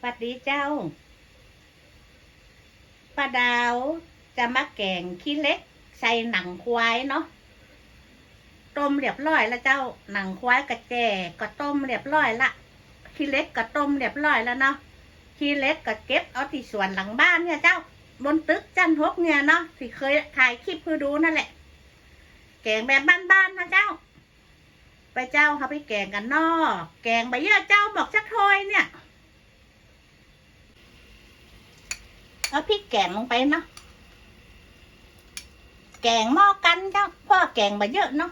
สวัสดีเจ้าป้าดาวจะมาแกงขี้เล็ก ใส่หนังควายเนาะต้มเรียบร้อยแล้วเจ้าหนังควายกระแจก็ต้มเรียบร้อยละขี้เล็กก็ต้มเรียบร้อยแล้วเนาะขี้เล็กก็เก็บเอาที่สวนหลังบ้านเนี่ยเจ้าบนตึกจันทกเนี่ยเนาะที่เคยถ่ายคลิปให้ดูนั่นแหละ แกงแบบบ้านๆนะเจ้า ไปเจ้าเขาไปแกงกันนอกแกงใบเยอะเจ้าบอกชักทอยเนี่ย เอาพริกแกงลงไปเนาะแกงหม้อกันเจ้าเพราะแกงมาเยอะเนาะ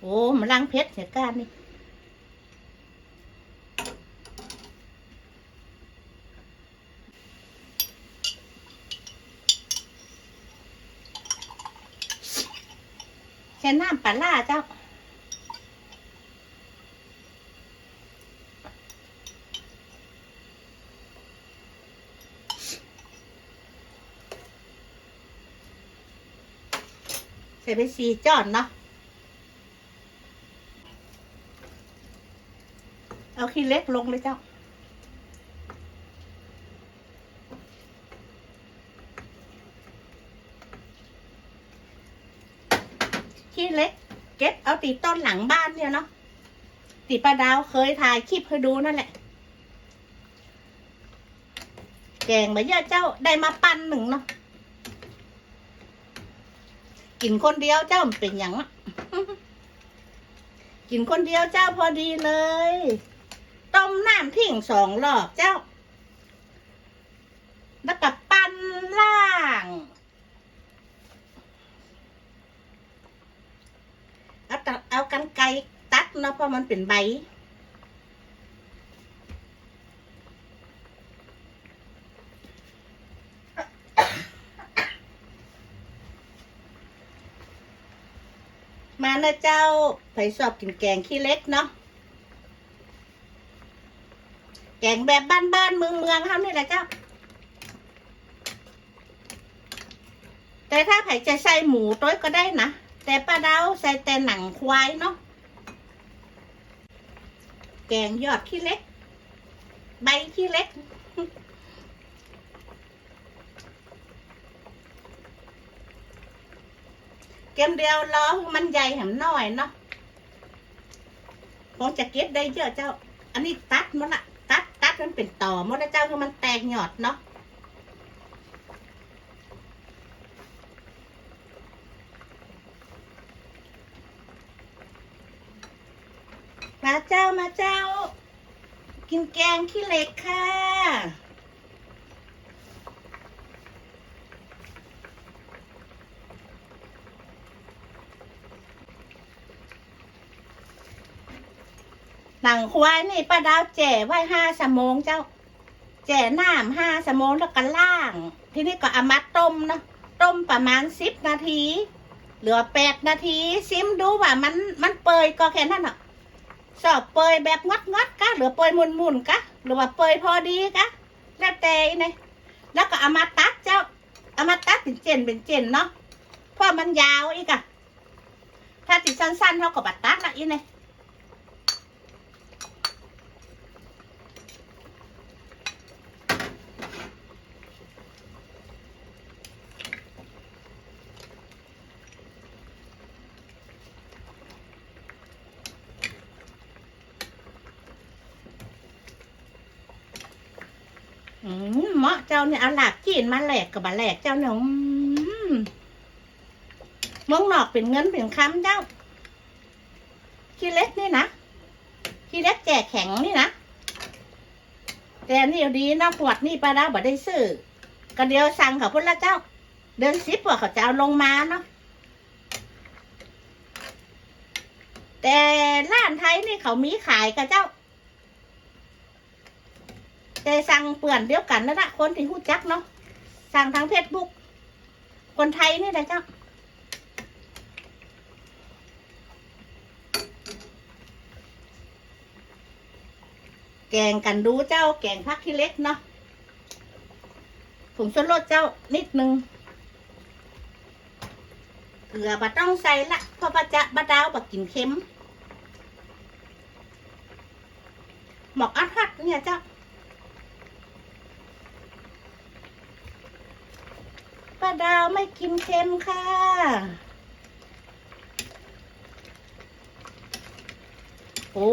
โอ้มันล้างเพชรเหตุการนี่ใช้น้ำปลาล่าเจ้า ใส่ไปสี่จอนเนาะเอาขี้เล็กลงเลยเจ้าขี้เล็ก เก็บเอาตีต้นหลังบ้านเนี่ยเนาะตีปลาดาวเคยถ่ายคลิปให้ดูนั่นแหละ แกงมาเยอะเจ้าได้มาปันหนึ่งเนาะ กินคนเดียวเจ้ามันเป็นอย่างกินคนเดียวเจ้าพอดีเลย ต้มน้ำทิ้งสองรอบเจ้า แล้วก็ปั้นล่าง เอาเอากันไกตัดเนาะเพราะมันเป็นใบ มานะเจ้าไปสอบกินแกงขี้เล็กเนาะแกงแบบบ้านๆเมืองเมืองเขานี่แหละเจ้า แต่ถ้าไผ่จะใส่หมูต้อยก็ได้นะ แต่ป้าดาวใส่แต่หนังควายเนาะแกงยอดขี้เล็ก ใบขี้เล็ก เกมเดียวรอมันใหญ่แหมน้อยเนาะคงจะเก็บได้เยอะเจ้า อันนี้ตัดมันละตัดตัดมันเป็นต่อมันละเจ้าคือมันแตกหยอดเนาะมาเจ้ามาเจ้า กินแกงขี้เหล็กค่ะ หนังควายนี่ป้าดาวแจ่ไว้ห้าสมงเจ้า แจ่น้ำห้าสมงแล้วก็ล่าง ทีนี้ก็เอามาต้มนะต้มประมาณสิบนาที เหลือแปดนาทีซิมดูว่ามันมันเปยก็แค่นั้นอะสอบเปยแบบงดงดกะหรือเปยมุนมุนกะหรือว่าเปยพอดีกะแล้วแต่เนี่ยแล้วก็เอามาตัดเจ้าเอามาตัดเป็นเจนเป็นเจนเนาะเพราะมันยาวอีกอะถ้าติดสั้นๆเท่ากับบัดตัดละอีเนี่ย เหมาะเจ้าเนี่ยเอาหลากจีนมาแหลกกับบะแหลกเจ้าเนี่ยมองนอกเป็นเงินเป็นคำเจ้าขี้เล็กนี่นะขี้เล็กแจกแข็งนี่นะแต่นนี่ดีนะขวดนี่ปลาดาบ่ได้ซื้อก็เดียวสั่งเขาพุ่นละเจ้า เดินซิปว่าเขาจะเอาลงมาเนาะแต่ร้านไทยนี่เขามีขายกับเจ้า แต่สั่งเปื่อนเดียวกันนั่นแหละคนที่หู้จักเนาะสั่งทางเฟซบุ๊กคนไทยนี่แหละเจ้าแกงกันดูเจ้าแกงพักที่เล็กเนาะผงชูรสเจ้านิดนึงเกลือบะต้องใส่ละเพราะบะจะบะดาวบะกินเค็มหมอกอัดฮัดเนี่ยเจ้าป้า ดาวไม่กินเค็มค่ะ โอ้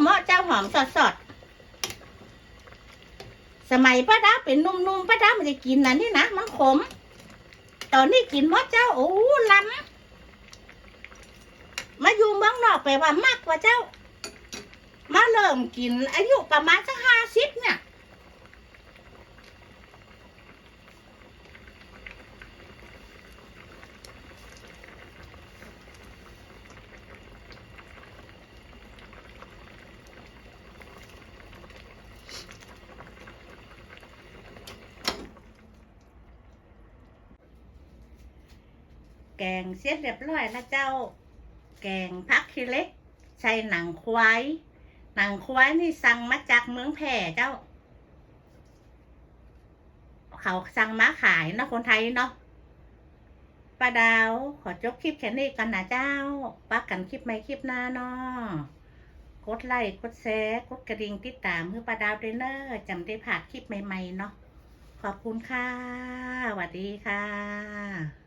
เหมาะเจ้าหอมสดสดๆสมัยป้าดาวเป็นนุ่มๆป้าดาวมันจะกินนะนี่นะมันขม ตอนนี้กินเมาะเจ้าโอ้ล้ำมาอยู่เมืองนอกไปว่ามากกว่าเจ้า มาเริ่มกินอายุประมาณสักห้าสิบเนี่ย แกงเสร็จเรียบร้อยแล้วเจ้า แกงพักคิเล็กใช้หนังควาย หนังควายนี่สั่งมาจากเมืองแพร่เจ้า เขาสั่งมาขายเนาะคนไทยเนาะป้าดาวขอจบคลิปแค่นี้กันนะเจ้าปักกันคลิปใหม่คลิปหน้าเนาะกดไลค์กดแชร์กดกระดิ่งติดตามเพื่อป้าดาวเด้วยเนอะจำได้ผ่านคลิปใหม่ๆเนาะขอบคุณค่ะสวัสดีค่ะ